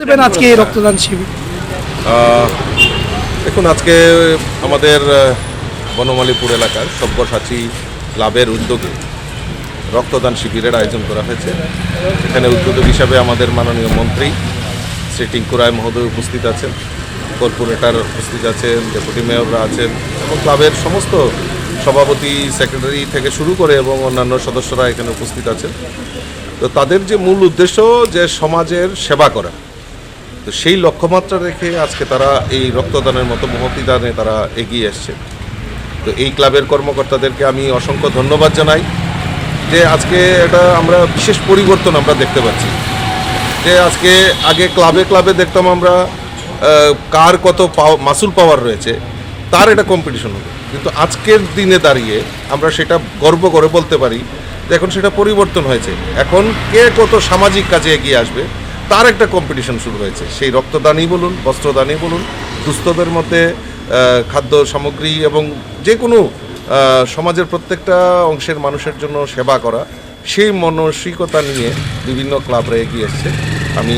আজকে এই রক্তদান শিবির। দেখুন, আজকে আমাদের বনমালীপুর এলাকার সব্যসাচী ক্লাবের উদ্যোগে রক্তদান শিবিরের আয়োজন করা হয়েছে। এখানে উদ্যোগী হিসাবে আমাদের মাননীয় মন্ত্রী শ্রী টিঙ্কু রায় মহোদয় উপস্থিত আছেন, কর্পোরেটর উপস্থিত আছেন, ডেপুটি মেয়ররা আছেন এবং ক্লাবের সমস্ত সভাপতি, সেক্রেটারি থেকে শুরু করে এবং অন্যান্য সদস্যরা এখানে উপস্থিত আছেন। তো তাদের যে মূল উদ্দেশ্য যে সমাজের সেবা করা তো সেই লক্ষ্যমাত্রা রেখে আজকে তারা এই রক্তদানের মতো মহতি দানে তারা এগিয়ে এসছে। তো এই ক্লাবের কর্মকর্তাদেরকে আমি অসংখ্য ধন্যবাদ জানাই যে আজকে এটা আমরা বিশেষ পরিবর্তন আমরা দেখতে পাচ্ছি। যে আজকে আগে ক্লাবে ক্লাবে দেখতাম আমরা কার কত মাসুল পাওয়ার রয়েছে, তার এটা কম্পিটিশন হতো। কিন্তু আজকের দিনে দাঁড়িয়ে আমরা সেটা গর্ব করে বলতে পারি যে এখন সেটা পরিবর্তন হয়েছে। এখন কে কত সামাজিক কাজে এগিয়ে আসবে তার একটা কম্পিটিশন শুরু হয়েছে। সেই রক্তদানই বলুন, বস্ত্রদানই বলুন, দুস্থদের মধ্যে খাদ্য সামগ্রী এবং যে কোনো সমাজের প্রত্যেকটা অংশের মানুষের জন্য সেবা করা, সেই মানসিকতা নিয়ে বিভিন্ন ক্লাবরা এগিয়ে এসছে। আমি